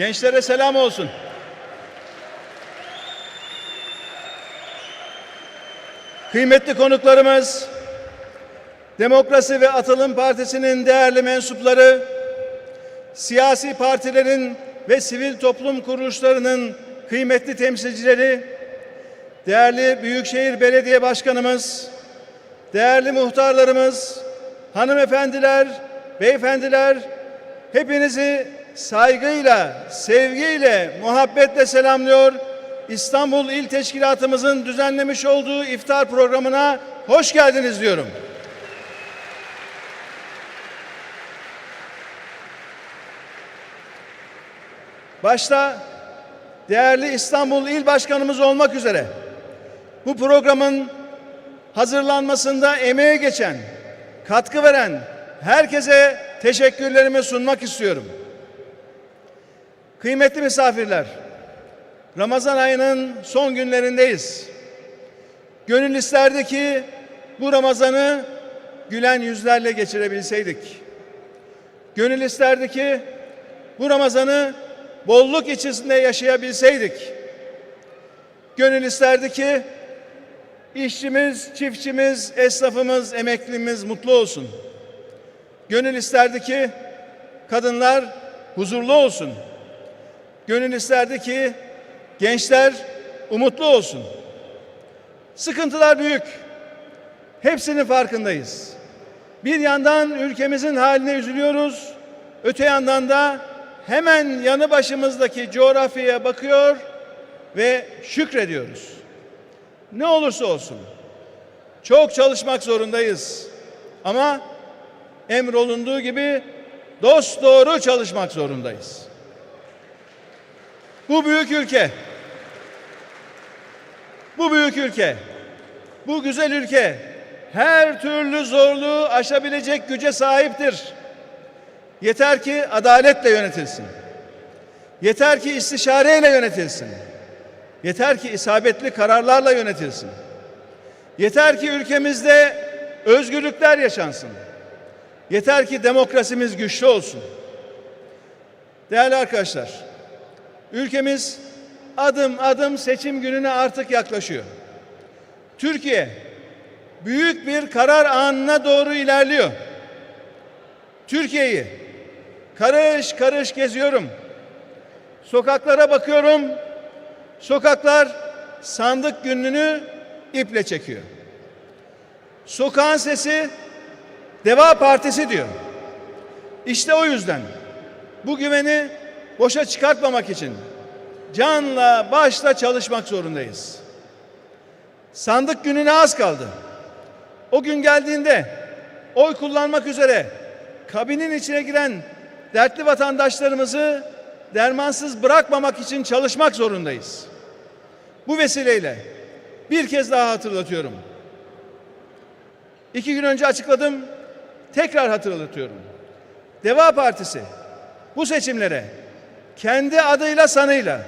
Gençlere selam olsun. Kıymetli konuklarımız, Demokrasi ve Atılım Partisi'nin değerli mensupları, siyasi partilerin ve sivil toplum kuruluşlarının kıymetli temsilcileri, değerli Büyükşehir Belediye Başkanımız, değerli muhtarlarımız, hanımefendiler, beyefendiler, hepinizi saygıyla, sevgiyle, muhabbetle selamlıyor. İstanbul İl Teşkilatımızın düzenlemiş olduğu iftar programına hoş geldiniz diyorum. Başta değerli İstanbul İl Başkanımız olmak üzere bu programın hazırlanmasında emeği geçen, katkı veren herkese teşekkürlerimi sunmak istiyorum. Kıymetli misafirler, Ramazan ayının son günlerindeyiz. Gönül isterdi ki bu Ramazan'ı gülen yüzlerle geçirebilseydik. Gönül isterdi ki bu Ramazan'ı bolluk içerisinde yaşayabilseydik. Gönül isterdi ki işçimiz, çiftçimiz, esnafımız, emeklimiz mutlu olsun. Gönül isterdi ki kadınlar huzurlu olsun. Gönül isterdi ki gençler umutlu olsun. Sıkıntılar büyük. Hepsinin farkındayız. Bir yandan ülkemizin haline üzülüyoruz. Öte yandan da hemen yanı başımızdaki coğrafyaya bakıyor ve şükrediyoruz. Ne olursa olsun çok çalışmak zorundayız. Ama emrolunduğu gibi dost doğru çalışmak zorundayız. Bu büyük ülke, bu büyük ülke, bu güzel ülke her türlü zorluğu aşabilecek güce sahiptir. Yeter ki adaletle yönetilsin. Yeter ki istişareyle yönetilsin. Yeter ki isabetli kararlarla yönetilsin. Yeter ki ülkemizde özgürlükler yaşansın. Yeter ki demokrasimiz güçlü olsun. Değerli arkadaşlar, ülkemiz adım adım seçim gününe artık yaklaşıyor. Türkiye büyük bir karar anına doğru ilerliyor. Türkiye'yi karış karış geziyorum. Sokaklara bakıyorum. Sokaklar sandık gününü iple çekiyor. Sokağın sesi Deva Partisi diyor. İşte o yüzden bu güveni boşa çıkartmamak için canla başla çalışmak zorundayız. Sandık gününe az kaldı. O gün geldiğinde oy kullanmak üzere kabinin içine giren dertli vatandaşlarımızı dermansız bırakmamak için çalışmak zorundayız. Bu vesileyle bir kez daha hatırlatıyorum. İki gün önce açıkladım, tekrar hatırlatıyorum. Deva Partisi bu seçimlere kendi adıyla sanıyla,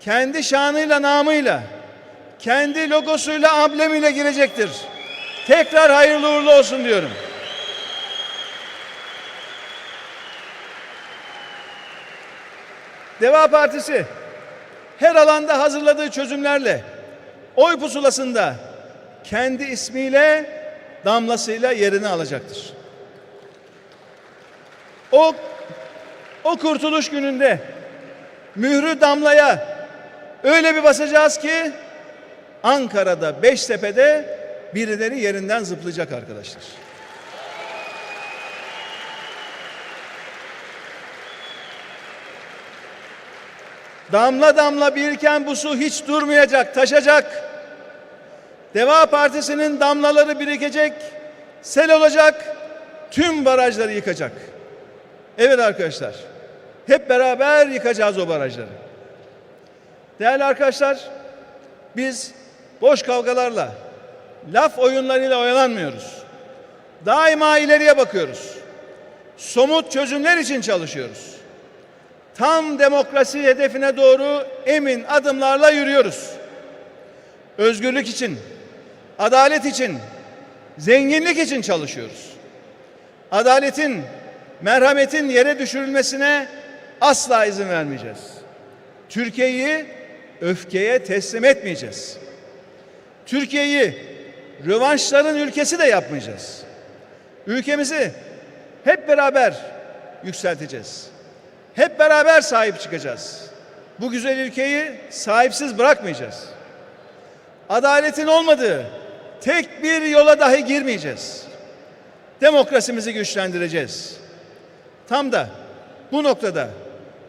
kendi şanıyla namıyla, kendi logosuyla amblemiyle girecektir. Tekrar hayırlı uğurlu olsun diyorum. Deva Partisi her alanda hazırladığı çözümlerle oy pusulasında kendi ismiyle damlasıyla yerini alacaktır. O o kurtuluş gününde mührü damlaya öyle bir basacağız ki Ankara'da Beştepe'de birileri yerinden zıplayacak arkadaşlar. Damla damla biriken bu su hiç durmayacak, taşacak. Deva Partisi'nin damlaları birikecek, sel olacak, tüm barajları yıkacak. Evet arkadaşlar, hep beraber yıkacağız o barajları. Değerli arkadaşlar, biz boş kavgalarla, laf oyunlarıyla oyalanmıyoruz. Daima ileriye bakıyoruz. Somut çözümler için çalışıyoruz. Tam demokrasi hedefine doğru emin adımlarla yürüyoruz. Özgürlük için, adalet için, zenginlik için çalışıyoruz. Adaletin, merhametin yere düşürülmesine asla izin vermeyeceğiz. Türkiye'yi öfkeye teslim etmeyeceğiz. Türkiye'yi rövanşların ülkesi de yapmayacağız. Ülkemizi hep beraber yükselteceğiz. Hep beraber sahip çıkacağız. Bu güzel ülkeyi sahipsiz bırakmayacağız. Adaletin olmadığı tek bir yola dahi girmeyeceğiz. Demokrasimizi güçlendireceğiz. Tam da bu noktada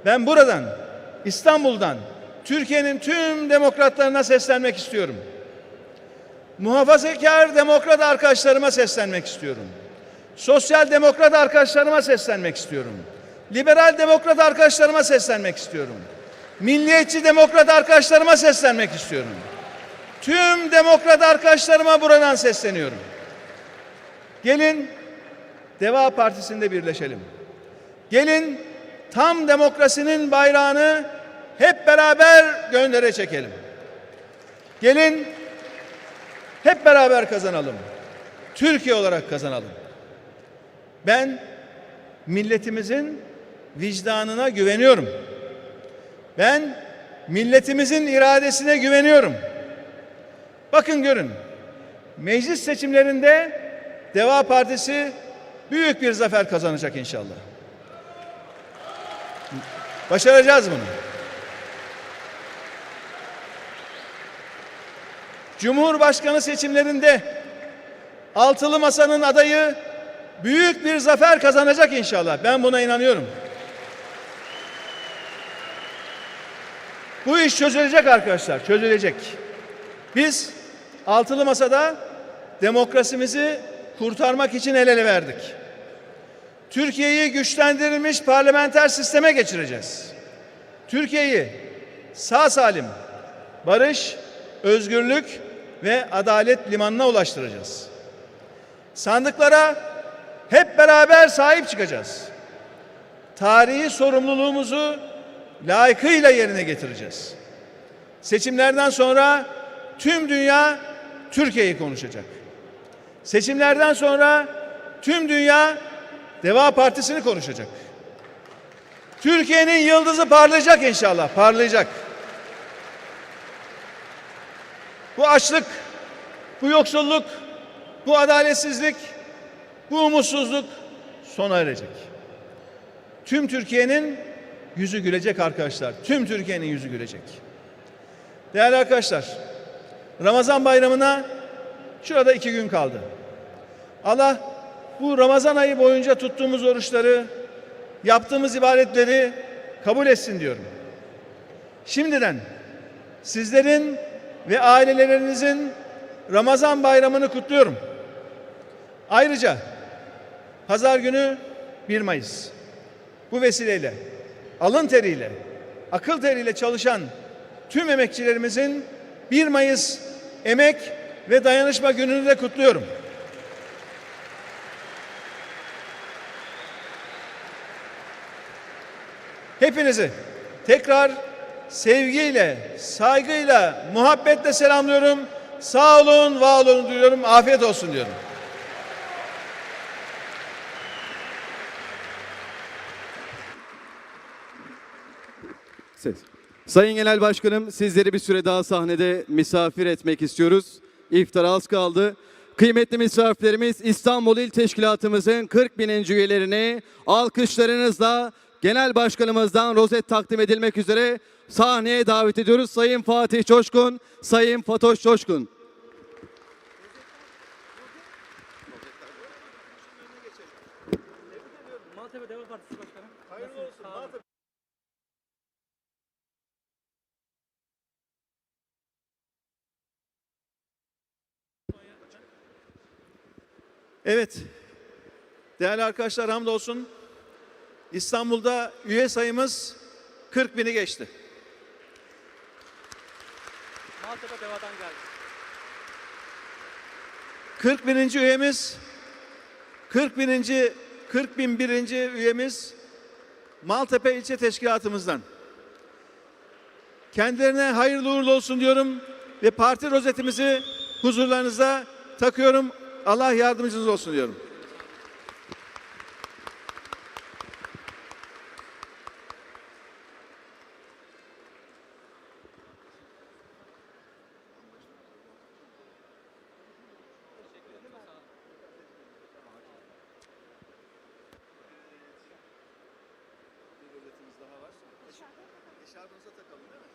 ben buradan İstanbul'dan Türkiye'nin tüm demokratlarına seslenmek istiyorum. Muhafazakar demokrat arkadaşlarıma seslenmek istiyorum. Sosyal demokrat arkadaşlarıma seslenmek istiyorum. Liberal demokrat arkadaşlarıma seslenmek istiyorum. Milliyetçi demokrat arkadaşlarıma seslenmek istiyorum. Tüm demokrat arkadaşlarıma buradan sesleniyorum. Gelin Deva Partisi'nde birleşelim. Gelin tam demokrasinin bayrağını hep beraber göndere çekelim. Gelin hep beraber kazanalım. Türkiye olarak kazanalım. Ben milletimizin vicdanına güveniyorum. Ben milletimizin iradesine güveniyorum. Bakın görün. Meclis seçimlerinde Deva Partisi büyük bir zafer kazanacak inşallah. Başaracağız bunu. Cumhurbaşkanı seçimlerinde altılı masanın adayı büyük bir zafer kazanacak inşallah. Ben buna inanıyorum. Bu iş çözülecek arkadaşlar, çözülecek. Biz altılı masada demokrasimizi kurtarmak için el ele verdik. Türkiye'yi güçlendirilmiş parlamenter sisteme geçireceğiz. Türkiye'yi sağ salim, barış, özgürlük ve adalet limanına ulaştıracağız. Sandıklara hep beraber sahip çıkacağız. Tarihi sorumluluğumuzu layıkıyla yerine getireceğiz. Seçimlerden sonra tüm dünya Türkiye'yi konuşacak. Seçimlerden sonra tüm dünya Deva Partisi'ni konuşacak. Türkiye'nin yıldızı parlayacak inşallah, parlayacak. Bu açlık, bu yoksulluk, bu adaletsizlik, bu umutsuzluk sona erecek. Tüm Türkiye'nin yüzü gülecek arkadaşlar. Tüm Türkiye'nin yüzü gülecek. Değerli arkadaşlar, Ramazan bayramına şurada iki gün kaldı. Allah bu Ramazan ayı boyunca tuttuğumuz oruçları, yaptığımız ibadetleri kabul etsin diyorum. Şimdiden sizlerin ve ailelerinizin Ramazan bayramını kutluyorum. Ayrıca pazar günü 1 Mayıs. Bu vesileyle alın teriyle, akıl teriyle çalışan tüm emekçilerimizin 1 Mayıs Emek ve Dayanışma Günü'nü de kutluyorum. Hepinizi tekrar sevgiyle, saygıyla, muhabbetle selamlıyorum. Sağ olun, var olun diyorum. Afiyet olsun diyorum. Ses. Sayın Genel Başkanım sizleri bir süre daha sahnede misafir etmek istiyoruz. İftar az kaldı. Kıymetli misafirlerimiz İstanbul İl Teşkilatımızın 40 bininci üyelerini alkışlarınızla Genel Başkanımızdan rozet takdim edilmek üzere sahneye davet ediyoruz. Sayın Fatih Coşkun, Sayın Fatoş olsun. Evet. Değerli arkadaşlar hamdolsun. İstanbul'da üye sayımız 40 bini geçti. Maltepe Deva'dan geldi. 40 bininci üyemiz 40 bininci 40 bin birinci üyemiz Maltepe ilçe teşkilatımızdan. Kendilerine hayırlı uğurlu olsun diyorum ve parti rozetimizi huzurlarınıza takıyorum. Allah yardımcınız olsun diyorum. Eşarbınıza takalım değil mi?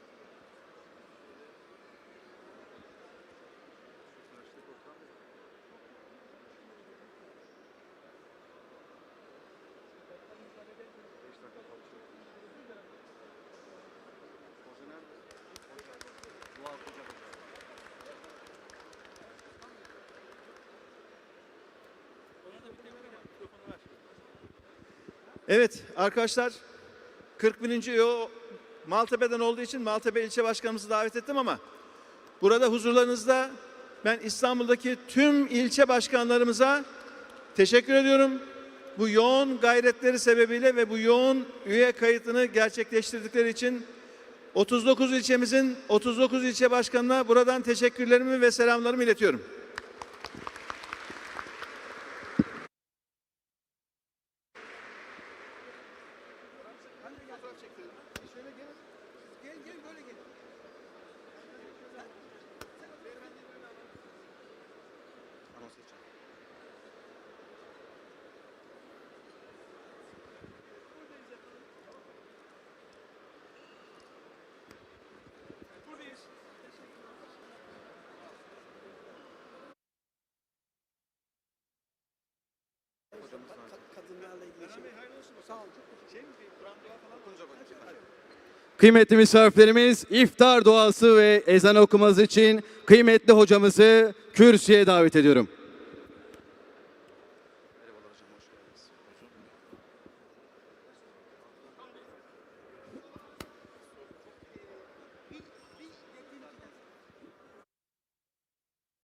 Evet arkadaşlar 41. yo Maltepe'den olduğu için Maltepe ilçe başkanımızı davet ettim ama burada huzurlarınızda ben İstanbul'daki tüm ilçe başkanlarımıza teşekkür ediyorum. Bu yoğun gayretleri sebebiyle ve bu yoğun üye kayıtını gerçekleştirdikleri için 39 ilçemizin 39 ilçe başkanına buradan teşekkürlerimi ve selamlarımı iletiyorum. Kıymetli misafirlerimiz iftar duası ve ezan okuması için kıymetli hocamızı kürsüye davet ediyorum.